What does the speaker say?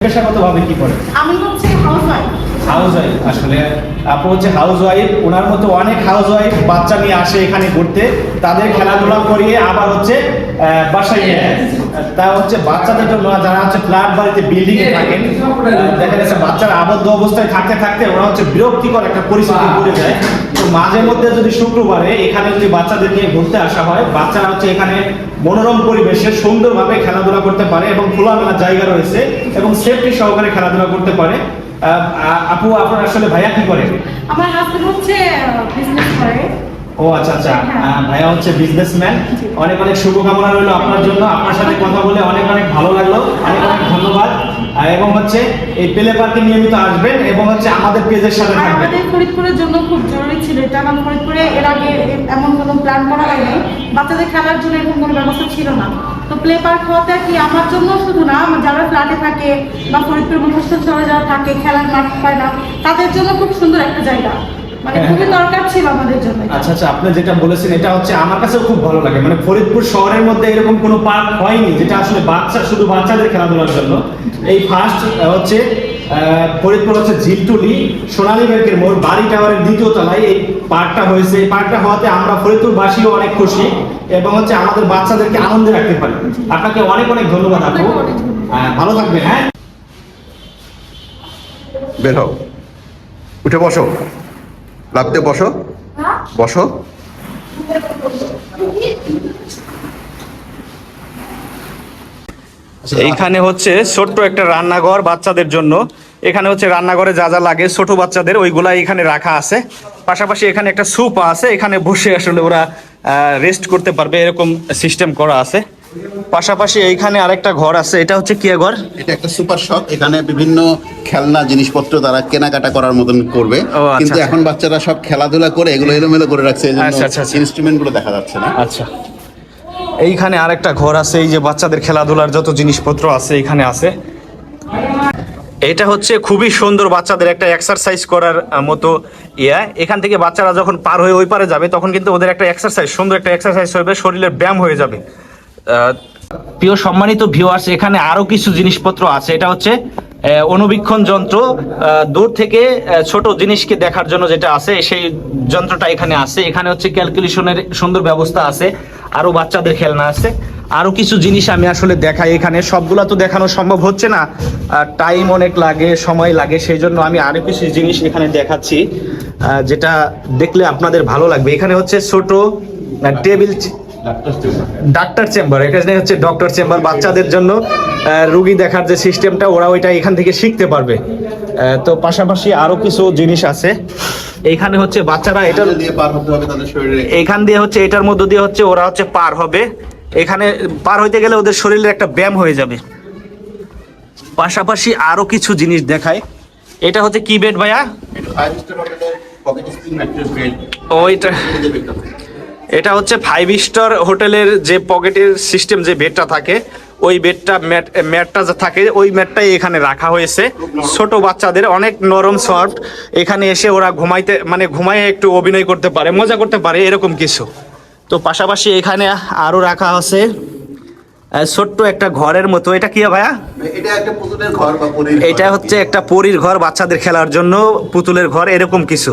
পেশাগতভাবে কি করে? আমি হচ্ছে হাউসওয়াইফ হাউস ওয়াইফ আসলে আপু হচ্ছে হাউসওয়াইফ ওনার মতো অনেক হাউসওয়াইফ বাচ্চা নিয়ে আসে এখানে ঘুরতে। তাদের খেলাধুলা করিয়ে আবার হচ্ছে আহ, বাসায় নিয়ে। তা হচ্ছে বাচ্চাদের জন্য যারা হচ্ছে ফ্ল্যাট বাড়িতে বিল্ডিং এ থাকেন দেখা যাচ্ছে বাচ্চারা আবদ্ধ অবস্থায় থাকতে থাকতে ওরা হচ্ছে বিরক্তিকর একটা পরিস্থিতি পড়ে যায় তো মাঝে মধ্যে যদি শুক্রবারে এখানে যদি বাচ্চাদের নিয়ে ঘুরতে আসা হয় বাচ্চারা হচ্ছে এখানে মনোরম পরিবেশে সুন্দরভাবে খেলাধুলা করতে পারে এবং খোলামেলা জায়গা রয়েছে এবং সেফটি সহকারে খেলাধুলা করতে পারে। আহ, আপু আপনার আসলে ভাইয়া কি করে? আমার হাজবেন্ড হচ্ছে ও আচ্ছা আচ্ছা। হ্যাঁ। ভাইয়া হচ্ছে বিজনেসম্যান অনেক অনেক শুভকামনা রইল আপনার জন্য। আপনার সাথে কথা বলে অনেক অনেক ভালো লাগল। অনেক অনেক ধন্যবাদ। এবং হচ্ছে এই প্লে পার্কে নিয়মিত আসবেন এবং হচ্ছে আমাদের পেজের সাথে থাকবেন। আমাদের ফরিদপুরের জন্য খুব জরুরি ছিল এটা। কারণ ফরিদপুরে এর আগে এমন কোনো প্ল্যান করা হয়নি। বাচ্চাদের খেলার জন্য এরকম কোনো ব্যবস্থা ছিল না। তো প্লে পার্ক হওয়াতে কি আমার জন্য শুধু না যারা ফ্ল্যাটে থাকে বা ফরিদপুর মফস্বল শহরে যারা থাকে খেলার মাঠ পায় না তাদের জন্য খুব সুন্দর একটা জায়গা। মানে খুবই। দরকার ছিল আমাদের জন্য আচ্ছা আচ্ছা আপনি যেটা বলেছেন এটা হচ্ছে আমার কাছেও খুব ভালো লাগে। মানে ফরিদপুর শহরের মধ্যে এরকম কোনো পার্ক হয়নি যেটা আসলে বাচ্চা শুধু বাচ্চাদের খেলাধুলার জন্য। এই ফার্স্ট হচ্ছে ফরিদপুর হচ্ছে ঝিলটুলি সোনালী ব্যাংকের মোড় বাড়ি টাওয়ারের দ্বিতীয় তলায় এই পার্কটা হয়েছে। এই পার্কটা হওয়াতে আমরা ফরিদপুরবাসীও অনেক খুশি এবং হচ্ছে আমাদের বাচ্চাদেরকে আনন্দে রাখতে পারি। আপনাকে অনেক অনেক ধন্যবাদ আপু। ভালো থাকবেন হ্যাঁ? বের হও। উঠে বসো। লাভতে বসো। বসো। এইখানে হচ্ছে ছোট্ট একটা রান্নাঘর বাচ্চাদের জন্য। এখানে হচ্ছে রান্নাঘরে যা যা লাগে ছোট বাচ্চাদের ওইগুলা এখানে রাখা আছে। পাশাপাশি এখানে একটা স্যুপ আছে, এখানে বসে আসলে ওরা রেস্ট করতে পারবে, এরকম সিস্টেম করা আছে। পাশাপাশি এইখানে আরেকটা ঘর আছে এটা হচ্ছে কি ঘর? এটা একটা সুপার শপ এখানে বিভিন্ন খেলনা জিনিসপত্র তারা কেনাকাটা করার মতন করবে। আচ্ছা, কিন্তু আচ্ছা। এখন বাচ্চারা সব খেলাধুলা করে এগুলো এলোমেলো করে রাখছে এই আচ্ছা, আচ্ছা, আচ্ছা। ইনস্ট্রুমেন্টগুলো দেখা যাচ্ছে না। আচ্ছা। এইখানে আরেকটা ঘর আছে এই যে বাচ্চাদের খেলাধুলার যত জিনিসপত্র আছে এখানে আছে। এটা হচ্ছে খুবই সুন্দর বাচ্চাদের একটা এক্সারসাইজ করার মতো ইয়া। এখান থেকে বাচ্চারা যখন পার হয়ে ওই পারে যাবে তখন কিন্তু ওদের একটা এক্সারসাইজ সুন্দর একটা এক্সারসাইজ হবে শরীরের ব্যায়াম হয়ে যাবে। প্রিয় সম্মানিত ভিউয়ার্স এখানে আরও কিছু জিনিসপত্র আছে। এটা হচ্ছে অনুবীক্ষণ যন্ত্র। দূর থেকে ছোট জিনিসকে দেখার জন্য যেটা আছে, সেই যন্ত্রটা এখানে আছে। এখানে হচ্ছে ক্যালকুলেশনের সুন্দর ব্যবস্থা আছে। আরও বাচ্চাদের খেলনা আছে। আরও কিছু জিনিস আমি আসলে দেখাই এখানে। সবগুলা তো দেখানো সম্ভব হচ্ছে না। টাইম অনেক লাগে, সময় লাগে, সেই জন্য আমি আরও কিছু জিনিস এখানে দেখাচ্ছি যেটা দেখলে আপনাদের ভালো লাগবে। এখানে হচ্ছে ছোট টেবিল ডাক্তার চেম্বার এখানে হচ্ছে ডক্টর চেম্বার বাচ্চাদের জন্য রুগী দেখার যে সিস্টেমটা ওরা ওইটা এখান থেকে শিখতে পারবে। তো পাশাপাশি আরও কিছু জিনিস আছে। এখানে হচ্ছে বাচ্চারা এটা এটা দিয়ে পার হতে হবে তাদের শরীরে। এখান দিয়ে হচ্ছে এটার মধ্য দিয়ে হচ্ছে ওরা হচ্ছে পার হবে। এখানে পার হইতে গেলে ওদের শরীরে একটা ব্যায়াম হয়ে যাবে। পাশাপাশি আরও কিছু জিনিস দেখায় এটা হচ্ছে কি বেড ভাইয়া? ওইটা এটা হচ্ছে ফাইভ স্টার হোটেলের যে পকেটের সিস্টেম যে বেডটা থাকে ওই বেডটা ম্যাট ম্যাটটা যে থাকে ওই ম্যাটটাই এখানে রাখা হয়েছে। ছোট বাচ্চাদের অনেক নরম সফট এখানে এসে ওরা ঘুমাইতে মানে ঘুমায় একটু অভিনয় করতে পারে মজা করতে পারে এরকম কিছু। তো পাশাপাশি এখানে আরও রাখা আছে ছোট্ট একটা ঘরের মতো। এটা কি ভাইয়া? এটা হচ্ছে একটা পরীর ঘর বাচ্চাদের খেলার জন্য পুতুলের ঘর এরকম কিছু।